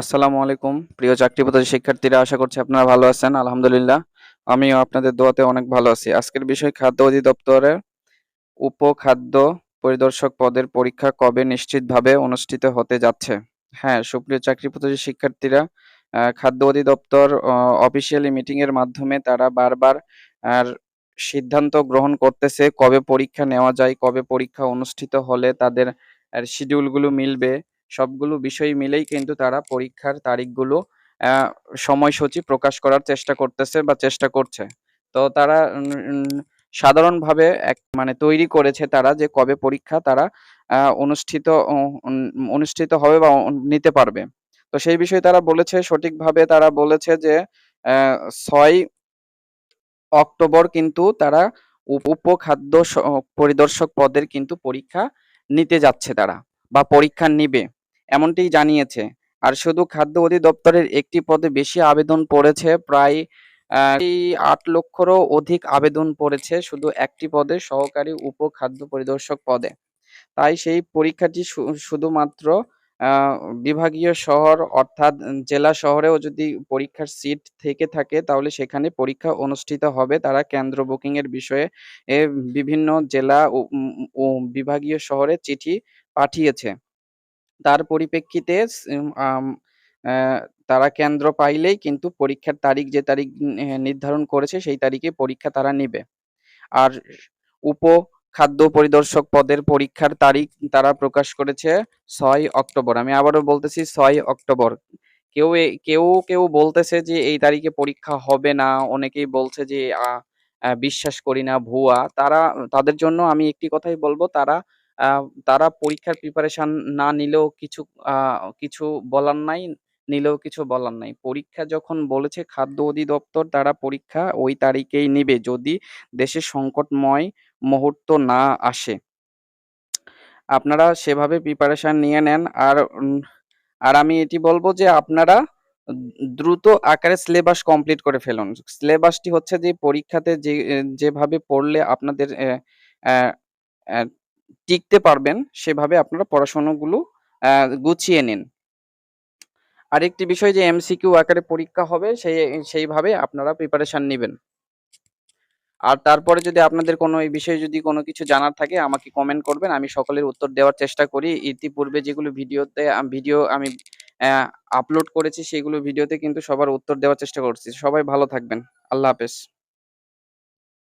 আসসালামু আলাইকুম। প্রিয় চাকরিপ্রত্যাশী শিক্ষার্থীরা আশা করছি আপনারা ভালো আছেন আলহামদুলিল্লাহ। আমিও আপনাদের দোয়াতে অনেক ভালো আছি। আজকের বিষয় খাদ্য অধিদপ্তরের উপখাদ্য পরিদর্শক পদের পরীক্ষা কবে নিশ্চিতভাবে অনুষ্ঠিত হতে যাচ্ছে? হ্যাঁ সুপ্রিয় চাকরিপ্রত্যাশী শিক্ষার্থীরা আহ, খাদ্য অধিদপ্তর অফিসিয়ালি মিটিং এর মাধ্যমে তারা বারবার আর সিদ্ধান্ত গ্রহণ করতেছে কবে পরীক্ষা নেওয়া যায় কবে পরীক্ষা অনুষ্ঠিত হলে তাদের শিডিউলগুলো মিলবে। সবগুলো বিষয় মিলেই কিন্তু তারা পরীক্ষার তারিখগুলো সময়সূচি প্রকাশ করার চেষ্টা করতেছে বা চেষ্টা করছে। তো তারা সাধারণভাবে এক মানে তৈরি করেছে তারা যে কবে পরীক্ষা তারা অনুষ্ঠিত অনুষ্ঠিত হবে বা নিতে পারবে। তো সেই বিষয়ে তারা বলেছে, সঠিকভাবে তারা বলেছে যে ছয় অক্টোবর কিন্তু তারা উপ- উপখাদ্য পরিদর্শক পদের কিন্তু পরীক্ষা নিতে যাচ্ছে তারা বা পরীক্ষা নিবে। এমনটিই জানিয়েছে। আর শুধু খাদ্য অধিদপ্তরের একটি পদে বেশি আবেদন পড়েছে, প্রায় আট লক্ষরও অধিক আবেদন পড়েছে শুধু একটি পদে, সহকারী উপ খাদ্য পরিদর্শক পদে। তাই সেই পরীক্ষাটি শুধুমাত্র বিভাগীয় শহর অর্থাৎ জেলা শহরেও যদি পরীক্ষার সিট থেকে থাকে, তাহলে সেখানে পরীক্ষা অনুষ্ঠিত হবে। তারা কেন্দ্র বুকিং এর বিষয়ে বিভিন্ন জেলা ও বিভাগীয় শহরে চিঠি পাঠিয়েছে। তার পরিপ্রেক্ষিতে তারা কেন্দ্র পাইলেই কিন্তু পরীক্ষার তারিখ যে তারিখ নির্ধারণ করেছে সেই তারিখে পরীক্ষা তারা নিবে। আর উপ খাদ্য পরিদর্শক পদের পরীক্ষার তারিখ তারা প্রকাশ করেছে ছয় অক্টোবর। আমি আবারও বলতেছি ছয় অক্টোবর। কেউ কেউ কেউ বলতেছে যে এই তারিখে পরীক্ষা হবে না, অনেকেই বলছে যে বিশ্বাস করি না, ভুয়া। তারা, তাদের জন্য আমি একটি কথাই বলব, তারা তারা পরীক্ষার প্রিপারেশন না নিলেও কিছু কিছু বলার নাই, নিলেও কিছু বলার নাই। পরীক্ষা যখন বলেছে খাদ্য অধিদপ্তর, তারা পরীক্ষা ওই তারিখেই নিবে। যদি দেশে সংকটময় মুহূর্ত না আসে। আপনারা সেভাবে প্রিপারেশন নিয়ে নেন। আর আর আমি এটি বলব যে আপনারা দ্রুত আকারে সিলেবাস কমপ্লিট করে ফেলুন। সিলেবাসটি হচ্ছে যে পরীক্ষাতে যে, যেভাবে পড়লে আপনাদের টিকতে পারবেন, সেভাবে আপনারা পড়াশোনাগুলো গুছিয়ে নিন। আরেকটি বিষয় যে এমসিকিউ আকারে পরীক্ষা হবে, সেই, সেইভাবে আপনারা প্রিপারেশন নেবেন। আর তারপরে যদি আপনাদের কোনো এই বিষয়ে যদি কোনো কিছু জানার থাকে, আমাকে কমেন্ট করবেন, আমি সকলের উত্তর দেওয়ার চেষ্টা করি। ইতিপূর্বে যেগুলো ভিডিওতে, ভিডিও আমি আপলোড করেছি, সেগুলো ভিডিওতে কিন্তু সবার উত্তর দেওয়ার চেষ্টা করছি। সবাই ভালো থাকবেন। আল্লাহ হাফেজ।